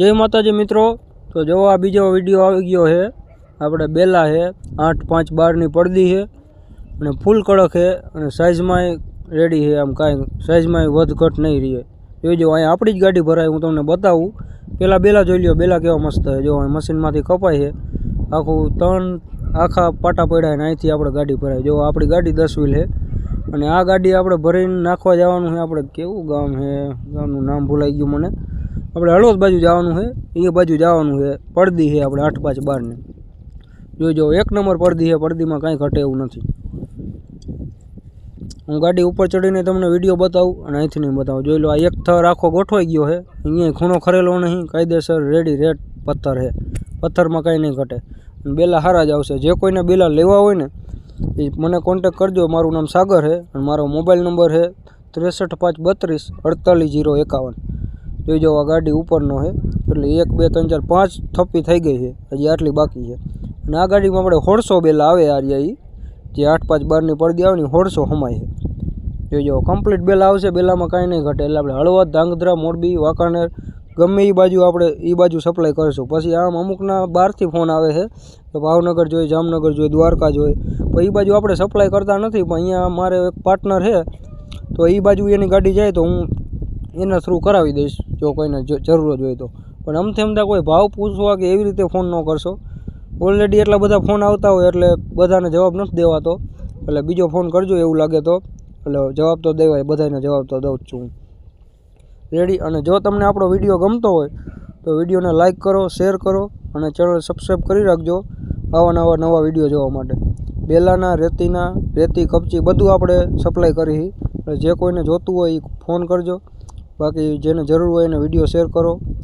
જય માતાજી મિત્રો. તો જો આ બીજો વીડિયો આવી ગયો છે. આપણે બેલા છે, આઠ પાંચ બારની પડદી છે અને ફૂલ કડક છે અને સાઇઝમાં રેડી છે. આમ કાંઈ સાઇઝમાંય વધ ઘટ નહીં રહે. જોઈજો અહીંયા આપણી જ ગાડી ભરાય, હું તમને બતાવું. પહેલાં બેલા જોઈ લ્યો, બેલા કેવા મસ્ત છે. જો અહીં મશીનમાંથી કપાય છે. આખું ત્રણ આખા પાટા પડ્યા અને અહીંથી આપણે ગાડી ભરાય. જો, આપણી ગાડી દસ વ્હીલ છે. અને આ ગાડી આપણે ભરીને નાખવા જવાનું છે. આપણે કેવું ગામ છે? ગામનું નામ ભૂલાઈ ગયું મને. આપણે હળવદ બાજુ જવાનું છે એ બાજુ જવાનું છે, પડદી છે આપણે આઠ પાંચ બારની. જોજો એક નંબર પડદી છે, પડદીમાં કાંઈ ઘટે એવું નથી. હું ગાડી ઉપર ચડીને તમને વીડિયો બતાવું અને અહીંથી નહીં બતાવું. જોઈ લો, આ એક થર આખો ગોઠવાઈ ગયો છે, અહીંયા ખૂણો ખરેલો નહીં, કાયદેસર રેડી રેડ પથ્થર છે. પથ્થરમાં કાંઈ નહીં ઘટે. બેલા સારા જ આવશે. જે કોઈને બેલા લેવા હોય ને, એ મને કોન્ટેક કરજો. મારું નામ સાગર છે અને મારો મોબાઈલ નંબર છે ત્રેસઠ પાંચ બત્રીસ અડતાલીસ જીરો એકાવન. જોઈજો આ ગાડી ઉપરનો છે, એટલે એક, બે, ત્રણ, ચાર, પાંચ થપ્પી થઈ ગઈ છે. હજી આટલી બાકી છે. અને આ ગાડીમાં આપણે હોડસો બેલા આવે આ રહ્યા જે આઠ પાંચ બારની પડદી આવે ને હોડસો હમાય છે. જોઈજો કમ્પ્લીટ બેલા આવશે, બેલામાં કાંઈ નહીં ઘટે. એટલે આપણે હળવદ, ધાંગધ્રા, મોરબી, વાંકાનેર, ગમે એ બાજુ આપણે એ બાજુ સપ્લાય કરીશું. પછી આમ અમુકના બહારથી ફોન આવે છે. કે ભાવનગર જોઈએ, જામનગર જોઈએ, દ્વારકા જોઈએ. પણ એ બાજુ આપણે સપ્લાય કરતા નથી, પણ અહીંયા મારે એક પાર્ટનર છે. તો એ બાજુ એની ગાડી જાય તો હું એના થ્રુ કરાવી દઈશ. જો કોઈને જરૂર જ- હોય તો. પણ અમથે અમથા કોઈ ભાવ પૂછવા કે એવી રીતે ફોન ન કરશો. ઓલરેડી એટલા બધા ફોન આવતા હોય એટલે બધાને જવાબ નથી દેવાતો. એટલે બીજો ફોન કરજો એવું લાગે તો. એટલે જવાબ તો દેવાય, બધાને જવાબ તો દઉં જ છું રેડી અને જો તમને આપણો વીડિયો ગમતો હોય, તો વિડીયોને લાઇક કરો શેર કરો અને ચેનલ સબસ્ક્રાઈબ કરી રાખજો આવા નવા નવા વીડિયો જોવા માટે. બેલાના, રેતીના, રેતી, કપચી બધું આપણે સપ્લાય કરી જે કોઈને જોતું હોય એ ફોન કરજો. બાકી જેને જરૂર હોય એને વીડિયો શેર કરો.